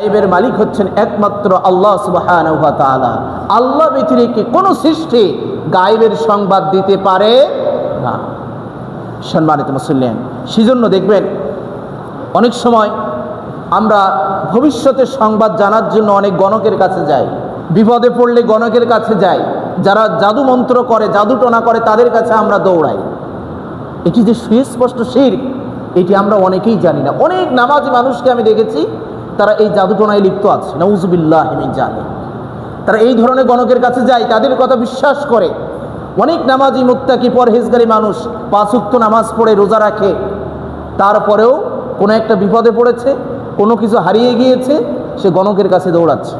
গায়েবের মালিক হচ্ছেন একমাত্র আল্লাহ তাআলা। আল্লাহ ব্যতিরেকে কোনো সৃষ্টি গায়েবের সংবাদ দিতে পারে না। সম্মানিত মুসলিম সেজন্য দেখবেন অনেক সময় আমরা ভবিষ্যতের সংবাদ জানার জন্য অনেক গণকের কাছে যাই। বিপদে পড়লে গণকের কাছে যাই। যারা জাদু মন্ত্র করে, জাদু টনা করে, তাদের কাছে আমরা দৌড়াই। এটি যে সুস্পষ্ট শির, এটি আমরা অনেকেই জানি না। অনেক নামাজি মানুষকে আমি দেখেছি তারা এই জাদুটোনায় লিপ্ত আছে। নউজুবিল্লাহ আমি জানি তারা এই ধরনের গণকের কাছে যায়, তাদের কথা বিশ্বাস করে। অনেক নামাজি মুত্তাকি, পরহেজগারী মানুষ পাঁচুক্ত নামাজ পড়ে, রোজা রাখে। তারপরেও কোনো একটা বিপদে পড়েছে, কোনো কিছু হারিয়ে গিয়েছে, সে গণকের কাছে দৌড়াচ্ছে।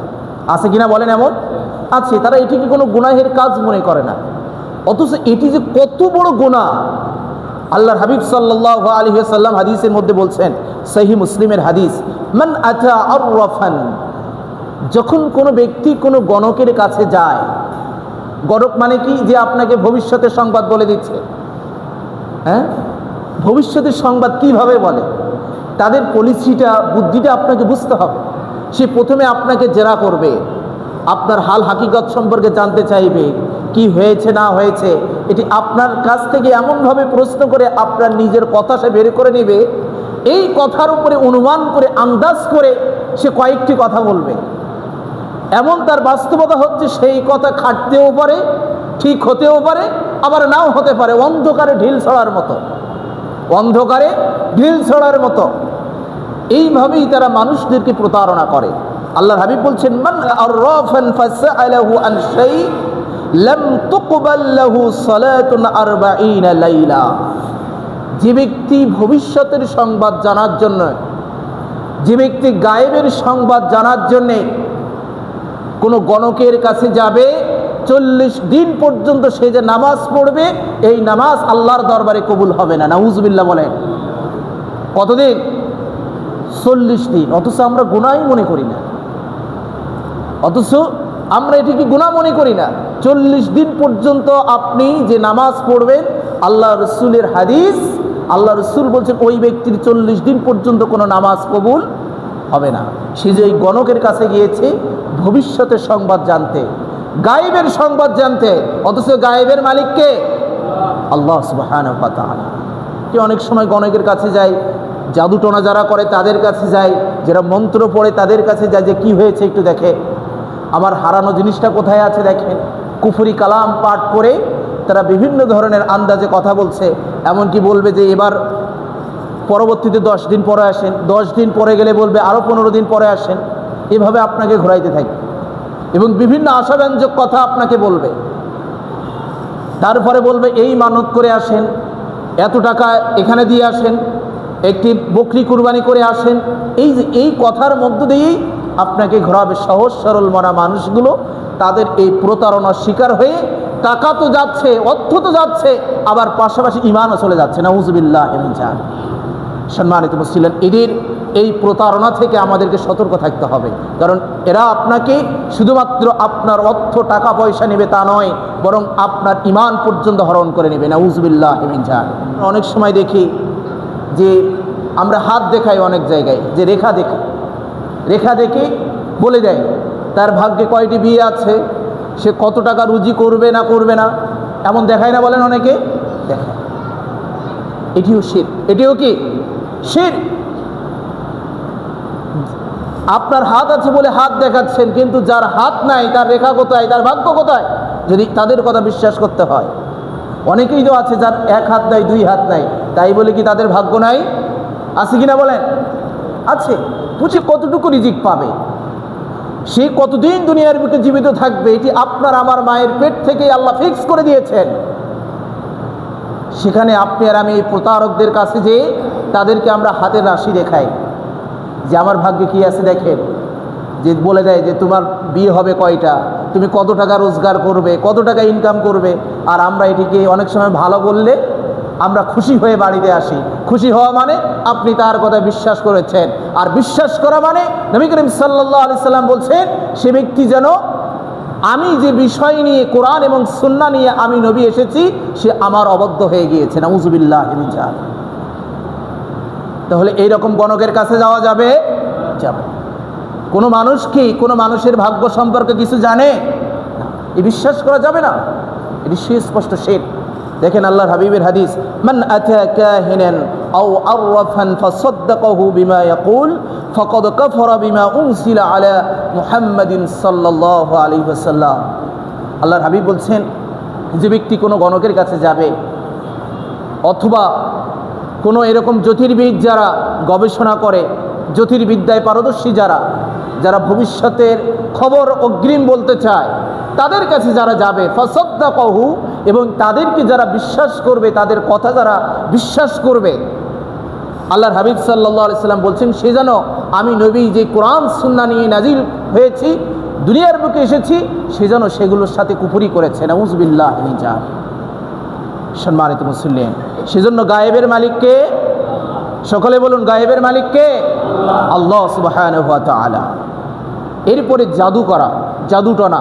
আছে কিনা বলেন এমন? আছে। তারা এটিকে কোনো গুনাহের কাজ মনে করে না। অথচ এটি যে কত বড় গুনাহ আল্লাহর হাবিব সাল্লাহ আলী সাল্লাম হাদিসের মধ্যে বলছেন, সহি মুসলিমের হাদিস, মান আরফান যখন কোনো ব্যক্তি কোনো গণকের কাছে যায়, গণক মানে কি? যে আপনাকে ভবিষ্যতের সংবাদ বলে দিচ্ছে। হ্যাঁ? ভবিষ্যতের সংবাদ কীভাবে বলে? তাদের পলিসিটা, বুদ্ধিটা আপনাকে বুঝতে হবে। সে প্রথমে আপনাকে জেরা করবে। আপনার হাল হাকিকত সম্পর্কে জানতে চাইবে, কি হয়েছে, না হয়েছে। এটি আপনার কাছ থেকে এমনভাবে প্রশ্ন করে আপনার নিজের কথা সে বের করে নেবে। এই কথার উপরে অনুমান করে, আন্দাজ করে সে কয়েকটি কথা বলবে। এমন তার বাস্তবতা হচ্ছে, সেই কথা খাটতেও পারে, ঠিক হতেও পারে, আবার নাও হতে পারে। অন্ধকারে ঢিল ছড়ার মতো। অন্ধকারে ঢিল ছড়ার মতো। এইভাবেই তারা মানুষদেরকে প্রতারণা করে। আল্লাহর হাবিব বলছেন, মান আররাফান ফাসআলাহু আন শাই লাম তুকবাল লাহু সালাতুন 40 লাইলা। যে ব্যক্তি ভবিষ্যতের সংবাদ জানার জন্য, যে ব্যক্তি গায়েবের সংবাদ জানার জন্যে কোনো গণকের কাছে যাবে, চল্লিশ দিন পর্যন্ত সে যে নামাজ পড়বে, এই নামাজ আল্লাহর দরবারে কবুল হবে না। না নাউজবিল্লা বলেন। কতদিন? চল্লিশ দিন। অথচ আমরা গুণাই মনে করি না। অথচ আমরা এটিকে গুণা মনে করি না? চল্লিশ দিন পর্যন্ত আপনি যে নামাজ পড়বেন, আল্লাহ রসুলের হাদিস, আল্লাহ রসুল বলছেন, ওই ব্যক্তির চল্লিশ দিন পর্যন্ত কোনো নামাজ কবুল হবে না। সে যে ওই গণকের কাছে গিয়েছে, ভবিষ্যতের সংবাদ জানতে। গায়েবের সংবাদ জানতে। অথচ গায়েবের মালিককে আল্লাহ সুবাহান কি অনেক সময় গণকের কাছে যায় জাদুটোনা যারা করে তাদের কাছে যায়, যারা মন্ত্র পড়ে তাদের কাছে যায় যে, কি হয়েছে একটু দেখে? আমার হারানো জিনিসটা কোথায় আছে দেখেন? কুফুরি কালাম পাঠ করে তারা বিভিন্ন ধরনের আন্দাজে কথা বলছে। এমনকি বলবে যে এবার পরবর্তীতে দশ দিন পরে আসেন, দশ দিন পরে গেলে বলবে আরও পনেরো দিন পরে আসেন। এভাবে আপনাকে ঘোরাইতে থাকবে এবং বিভিন্ন আশাব্যঞ্জক কথা আপনাকে বলবে। তারপরে বলবে, এই মানত করে আসেন, এত টাকা এখানে দিয়ে আসেন, একটি বকরি কুরবানি করে আসেন। এই এই কথার মধ্য দিয়েই আপনাকে ঘোরাবে সহজ সরল মনা মানুষগুলো। তাদের এই প্রতারণার শিকার হয়ে টাকা তো যাচ্ছে, অর্থ তো যাচ্ছে, আবার পাশাপাশি ইমানও চলে যাচ্ছে। না উজবিল্লাহ সম্মানিত মুসলিম এদের এই প্রতারণা থেকে আমাদেরকে সতর্ক থাকতে হবে। কারণ এরা আপনাকে শুধুমাত্র আপনার অর্থ, টাকা, পয়সা নেবে তা নয়, বরং আপনার ইমান পর্যন্ত হরণ করে নেবে। না উজবিল্লাহ যান অনেক সময় দেখি যে আমরা হাত দেখাই অনেক জায়গায়, যে রেখা দেখি, রেখা দেখে বলে দেয় তার ভাগ্যে কয়টি বিয়ে আছে? সে কত টাকা রুজি করবে না করবে না? এমন দেখায় না বলেন অনেকে? দেখায়। এটিও শীত এটিও কি? শির। আপনার হাত আছে বলে হাত দেখাচ্ছেন, কিন্তু যার হাত নাই, তার রেখা কোথায়, তার ভাগ্য কোথায়? যদি তাদের কথা বিশ্বাস করতে হয়। অনেকেই তো আছে যার এক হাত নাই, দুই হাত নাই, তাই বলে কি তাদের ভাগ্য নাই? আছে কিনা বলেন? আছে। বুঝি কতটুকু রিজিক পাবে? সে কতদিন দুনিয়ার বুকে জীবিত থাকবে, এটি আপনার, আমার মায়ের পেট থেকে আল্লাহ ফিক্স করে দিয়েছেন। সেখানে আপনি আর আমি এই প্রতারকদের কাছে যে তাদেরকে আমরা হাতের রাশি দেখাই। যে আমার ভাগ্যে কি আছে দেখেন। যে বলে দেয় যে তোমার বিয়ে হবে কয়টা? তুমি কত টাকা রোজগার করবে? কত টাকা ইনকাম করবে? আর আমরা এটিকে অনেক সময় ভালো বললে আমরা খুশি হয়ে বাড়িতে আসি। খুশি হওয়া মানে আপনি তার কথা বিশ্বাস করেছেন। আর বিশ্বাস করা মানে নবী করিম সাল্লাহ আলি সাল্লাম বলছেন, সে ব্যক্তি যেন আমি যে বিষয় নিয়ে কোরআন এবং সুন্না নিয়ে আমি নবী এসেছি, সে আমার অবদ্ধ হয়ে গিয়েছে। না নাউজুবিল্লাহ তাহলে এইরকম গণকের কাছে যাওয়া যাবে? যাবে। কোনো মানুষ কি কোনো মানুষের ভাগ্য সম্পর্কে কিছু জানে? এ বিশ্বাস করা যাবে না। এটি সুস্পষ্ট শেখ দেখেন আল্লাহর হাবিবের হাদিস, মান আতা কাহিনান আও আরফান ফাসাদ্দাকাহু বিমা ইয়াকুল ফাকাদ কাফারা বিমা উনসিলা আলা মুহাম্মাদিন সাল্লাল্লাহু আলাইহি ওয়াসাল্লাম। আল্লাহর হাবিব বলছেন, যে ব্যক্তি কোনো গণকের কাছে যাবে অথবা কোনো এরকম জ্যোতির্বিদ যারা গবেষণা করে, জ্যোতির্বিদ্যায় পারদর্শী যারা যারা ভবিষ্যতের খবর অগ্রিম বলতে চায়, তাদের কাছে যারা যাবে ফসদ্দা কহু এবং তাদেরকে যারা বিশ্বাস করবে, তাদের কথা যারা বিশ্বাস করবে, আল্লাহর হাবিব সাল্লাহ সাল্লাম বলছেন, সে যেন আমি নবী যে কোরআন, সুন্না নিয়ে নাজিল হয়েছি, দুনিয়ার বুকে এসেছি, সে যেন সেগুলোর সাথে কুপুরি করেছে। নাউজবিল্লাহ যা সম্মানিত মুসলিম সেজন্য গায়েবের মালিককে সকলে বলুন, গায়েবের মালিককে আল্লাহ তাআলা। এরপরে জাদু করা জাদু টনা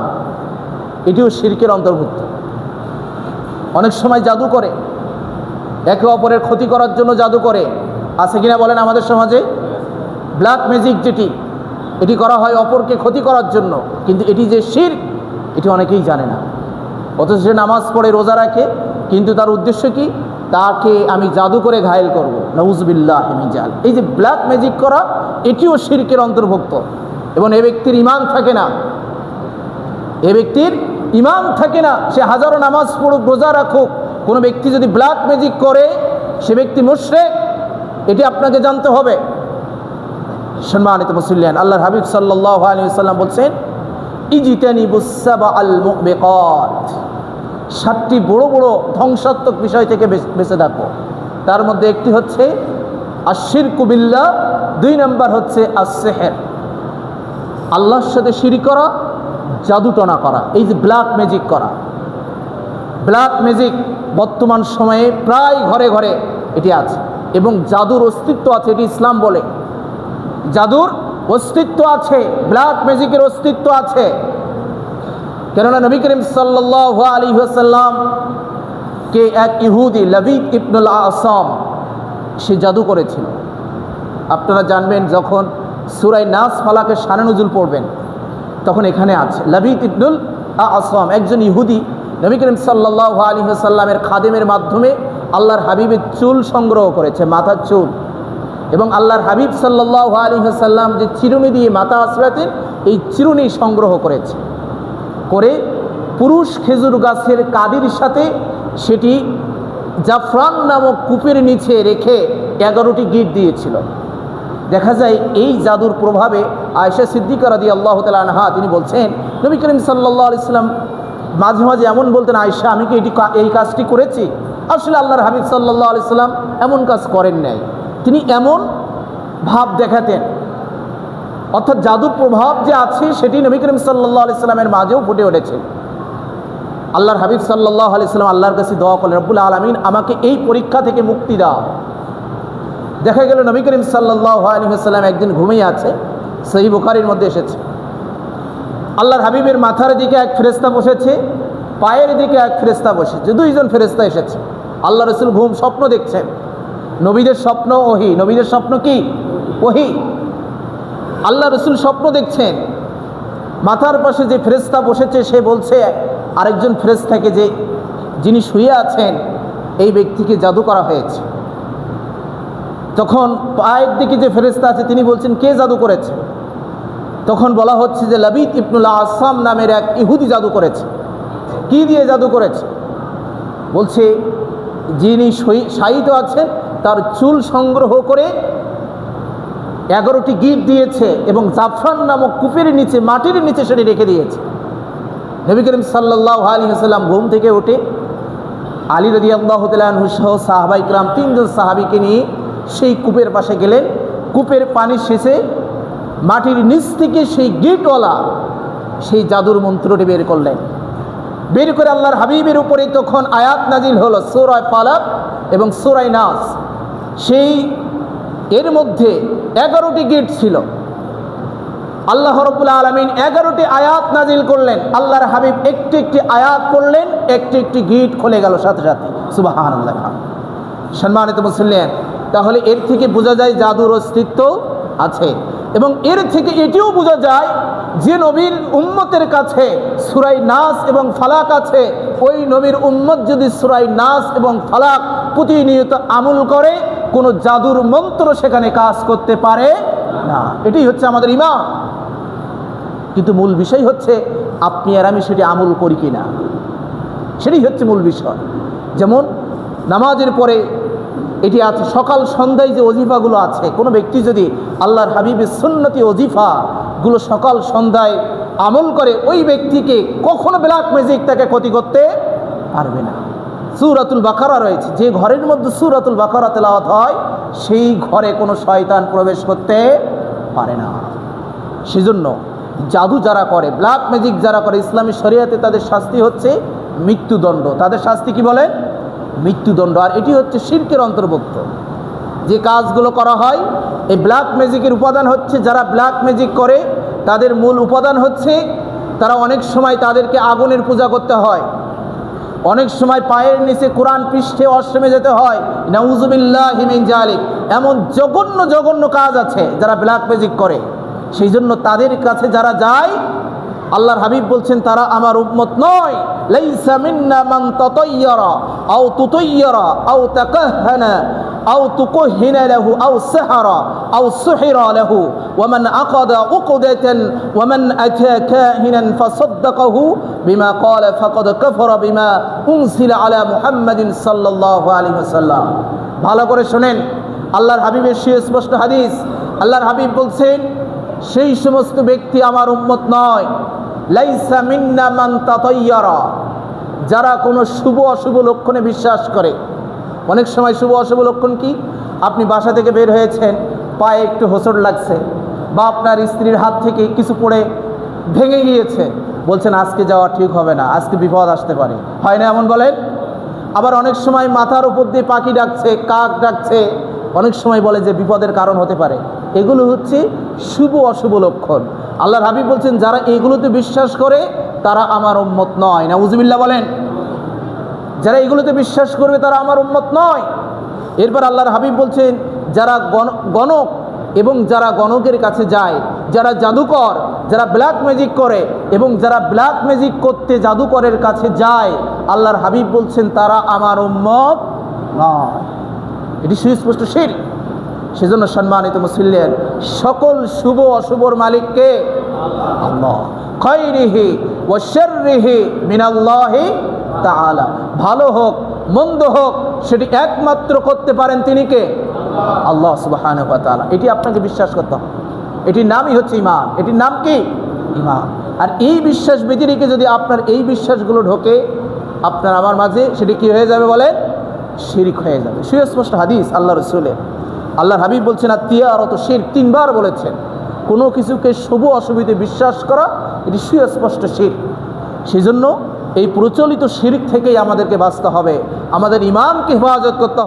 এটিও শিরকের অন্তর্ভুক্ত। অনেক সময় জাদু করে। একে অপরের ক্ষতি করার জন্য জাদু করে। আছে কিনা বলেন আমাদের সমাজে? ব্ল্যাক ম্যাজিক যেটি, এটি করা হয় অপরকে ক্ষতি করার জন্য। কিন্তু এটি যে শির এটি অনেকেই জানে না। অথচ সে নামাজ পড়ে, রোজা রাখে। কিন্তু তার উদ্দেশ্য কি? তাকে আমি জাদু করে ঘায়েল করব। নউজবিল্লাহ মিজাল এই যে ব্ল্যাক ম্যাজিক করা, এটিও শিরকের অন্তর্ভুক্ত। এবং এ ব্যক্তির ইমান থাকে না। এ ব্যক্তির ইমান থাকে না, সে হাজারো নামাজ পড়ুক, রোজা রাখুক, কোনো ব্যক্তি যদি ব্ল্যাক ম্যাজিক করে, সে ব্যক্তি মুশরেক, এটি আপনাকে জানতে হবে। সম্মানিত মুসলিয়ান আল্লাহ হাবিব সাল্লাহ আলী সাল্লাম বলছেন বুসাবা আল মুবেকত সাতটি বড় বড় ধ্বংসাত্মক বিষয় থেকে বেঁচে থাকো। তার মধ্যে একটি হচ্ছে আশির কুবিল্লা দুই নম্বর হচ্ছে আল্লাহর সাথে সিঁড়ি করা জাদুটনা করা, এই যে ব্ল্যাক ম্যাজিক করা। ব্ল্যাক ম্যাজিক বর্তমান সময়ে প্রায় ঘরে ঘরে এটি আছে এবং জাদুর অস্তিত্ব আছে, এটি ইসলাম বলে। জাদুর অস্তিত্ব আছে ব্ল্যাক ম্যাজিকের অস্তিত্ব আছে। কেননা নবী করিম সাল্লাহ আলী কে এক ইহুদি, লবিদ ইবনুল আসাম, সে জাদু করেছিল। আপনারা জানবেন যখন সুরাই নাস ফালাকে শানে নজুল পড়বেন। তখন এখানে আছে লবিদ ইবনুল আসলাম একজন ইহুদি। নবী করিম সাল্লাহ আলী সাল্লামের খাদেমের মাধ্যমে আল্লাহর হাবিবের চুল সংগ্রহ করেছে, মাথার চুল। এবং আল্লাহর হাবিব সাল্লাহ আলী সাল্লাম যে চিরুনি দিয়ে মাথা আশ্রাতেন এই চিরুনি সংগ্রহ করেছে। করে পুরুষ খেজুর গাছের কাদির সাথে সেটি জাফরান নামক কূপের নিচে রেখে এগারোটি গিট দিয়েছিল। দেখা যায় এই জাদুর প্রভাবে আয়েশা সিদ্দিকা রাদি আল্লাহ তালা আনহা তিনি বলছেন, নবী করিম সাল্লাহ ইসলাম মাঝে মাঝে এমন বলতেন, আয়েশা, আমি কি এটি এই কাজটি করেছি? আসলে আল্লাহর হাবিব সাল্লাহ আলিয়াল্লাম এমন কাজ করেন নাই। তিনি এমন ভাব দেখাতেন। অর্থাৎ জাদুর প্রভাব যে আছে, সেটি নবী করিম সাল্লাহ আলিয়াল্লামের মাঝেও ফুটে উঠেছে। আল্লাহর হাবিব সাল্লাহ আলিয়াল্লাম আল্লাহর কাছে দোয়া করলেন, রব্বুল আলমিন, আমাকে এই পরীক্ষা থেকে মুক্তি দাও। দেখা গেল নবী করিম সাল্লাহ আলহিহাল্লাম একদিন ঘুমিয়ে আছে সেই বুখারির মধ্যে এসেছে। আল্লাহর হাবিবের মাথার দিকে এক ফেরেস্তা বসেছে, পায়ের দিকে এক ফেরেস্তা বসেছে দুইজন ফেরেস্তা এসেছে। আল্লাহ রসুল ঘুম স্বপ্ন দেখছেন। নবীদের স্বপ্ন ওহি। নবীদের স্বপ্ন কি? ওহি। আল্লাহ রসুল স্বপ্ন দেখছেন। মাথার পাশে যে ফেরেস্তা বসেছে, সে বলছে, আরেকজন ফেরেস্তাকে যে যিনি শুয়ে আছেন, এই ব্যক্তিকে জাদু করা হয়েছে। তখন পায়ের দিকে যে ফেরেস্তা আছে, তিনি বলছেন, কে জাদু করেছে? তখন বলা হচ্ছে যে লাবিদ ইবনুল্লাহ আসাম নামের এক ইহুদি জাদু করেছে। কি দিয়ে জাদু করেছে? বলছে, যিনি শায়িত আছেন, তার চুল সংগ্রহ করে এগারোটি গিট দিয়েছে এবং জাফরান নামক কূপের নিচে, মাটির নিচে সেটি রেখে দিয়েছে। নবী করিম সাল্লাহ আলী হাসাল্লাম ঘুম থেকে উঠে আলী রদি আল্লাহ তালু সহ সাহাবা ইকরাম তিনজন সাহাবিকে নিয়ে সেই কূপের পাশে গেলেন কূপের পানি শেষে মাটির নিচ থেকে সেই গেটওয়ালা সেই জাদুর মন্ত্রটি বের করলেন। বের করে আল্লাহর হাবিবের উপরে তখন আয়াত নাজিল হলো সোরায় পালাক এবং সোরাই নাস। সেই এর মধ্যে এগারোটি গেট ছিল। আল্লাহ রবুল্লা আলমিন এগারোটি আয়াত নাজিল করলেন। আল্লাহর হাবিব একটি একটি আয়াত পড়লেন, একটি একটি গিট খুলে গেল সাথে সাথে। সুবাহ সম্মানিত মুসলিম তাহলে এর থেকে বোঝা যায় জাদুর অস্তিত্ব আছে। এবং এর থেকে এটিও বোঝা যায় যে নবীর উম্মতের কাছে সুরাই নাস এবং ফালাক আছে। ওই নবীর উম্মত যদি সুরাই নাস এবং ফালাক প্রতিনিয়ত আমল করে, কোনো জাদুর মন্ত্র সেখানে কাজ করতে পারে না। এটাই হচ্ছে আমাদের ইমাম। কিন্তু মূল বিষয় হচ্ছে, আপনি আর আমি সেটি আমল করি কি না সেটাই হচ্ছে মূল বিষয়। যেমন নামাজের পরে এটি আছে সকাল সন্ধ্যায় যে অজিফাগুলো আছে, কোনো ব্যক্তি যদি আল্লাহর হাবিবের সুন্নতি অজিফাগুলো সকাল সন্ধ্যায় আমল করে, ওই ব্যক্তিকে কখনো ব্ল্যাক ম্যাজিক তাকে ক্ষতি করতে পারবে না। সুরাতুল বাকারা রয়েছে, যে ঘরের মধ্যে সুরাতুল বাকারা তেলাওয়াত হয়, সেই ঘরে কোনো শয়তান প্রবেশ করতে পারে না। সেজন্য জাদু যারা করে, ব্ল্যাক ম্যাজিক যারা করে, ইসলামী শরিয়াতে তাদের শাস্তি হচ্ছে মৃত্যুদণ্ড। তাদের শাস্তি কি বলেন? মৃত্যুদণ্ড। আর এটি হচ্ছে শিল্পের অন্তর্ভুক্ত। যে কাজগুলো করা হয়, এই ব্ল্যাক ম্যাজিকের উপাদান হচ্ছে যারা ব্ল্যাক ম্যাজিক করে, তাদের মূল উপাদান হচ্ছে তারা অনেক সময় তাদেরকে আগুনের পূজা করতে হয়। অনেক সময় পায়ের নিচে কোরআন পৃষ্ঠে অশ্রমে যেতে হয়। নাউজুবিল্লাহ হিমিন জালিক এমন জঘন্য জঘন্য কাজ আছে যারা ব্ল্যাক ম্যাজিক করে। সেই জন্য তাদের কাছে যারা যায় আল্লাহর হাবিব বলছেন, তারা আমার উম্মত নয়। লাইসা মিন্না মান তাতায়্যারা আও তুতায়্যারা আও তাকাহহানা, আও তুকহিনা লাহু, আও সাহারা, আও সুহিরা লাহু। ওয়ামান আকাদা উকদাতান ওয়ামান আতা কাহিনান ফাসাদ্দাকাহু বিমা ক্বালা ফাকাদ কাফারা বিমা উনসিলা আলা মুহাম্মাদিন সাল্লাল্লাহু আলাইহি ওয়াসাল্লাম। ভালো করে শুনেন, আল্লাহর হাবিবের সুস্পষ্ট হাদিস। আল্লাহর হাবিব বলছেন সেই সমস্ত ব্যক্তি আমার উম্মত নয়। লাইসা মিন্না মান যারা কোনো শুভ অশুভ লক্ষণে বিশ্বাস করে। অনেক সময় শুভ অশুভ লক্ষণ কি? আপনি বাসা থেকে বের হয়েছেন, পায়ে একটু হোঁচট লাগছে বা আপনার স্ত্রীর হাত থেকে কিছু পড়ে ভেঙে গিয়েছে। বলছেন, আজকে যাওয়া ঠিক হবে না, আজকে বিপদ আসতে পারে। হয় না এমন বলেন? আবার অনেক সময় মাথার উপর দিয়ে পাখি ডাকছে, কাক ডাকছে। অনেক সময় বলে যে বিপদের কারণ হতে পারে। এগুলো হচ্ছে শুভ অশুভ লক্ষণ। আল্লাহর হাবিব বলছেন, যারা এগুলোতে বিশ্বাস করে, তারা আমার উম্মত নয়। না উজবিল্লা বলেন, যারা এগুলোতে বিশ্বাস করবে, তারা আমার উম্মত নয়। এরপর আল্লাহর হাবিব বলছেন, যারা গণ- গণক এবং যারা গণকের কাছে যায়, যারা জাদুকর, যারা ব্ল্যাক ম্যাজিক করে এবং যারা ব্ল্যাক ম্যাজিক করতে জাদুকরের কাছে যায়, আল্লাহর হাবিব বলছেন, তারা আমার উম্মত নয়। এটি সুস্পষ্ট শির সেজন্য সম্মানিত মুসলিম সকল শুভ অশুভর মালিককে ভালো হোক, মন্দ হোক, সেটি একমাত্র করতে পারেন তিনি কে? আল্লাহ তাআলা। এটি আপনাকে বিশ্বাস করতে হবে। এটির নামই হচ্ছে ইমান এটির নাম কি? ইমান আর এই বিশ্বাস ব্যতি রেখে যদি আপনার এই বিশ্বাসগুলো ঢোকে, আপনার আমার মাঝে, সেটি কি হয়ে যাবে বলেন? শিরিক হয়ে যাবে। সুস্পষ্ট হাদিস, আল্লাহ রসুলের। আল্লাহর হাবিব বলছেন, আর তিয়ারত শির তিনবার বলেছেন, কোনো কিছুকে শুভ অসুবিধে বিশ্বাস করা, এটি সুস্পষ্ট শির। সেজন্য এই প্রচলিত শিরিক থেকেই আমাদেরকে বাঁচতে হবে, আমাদের ইমামকে হেফাজত করতে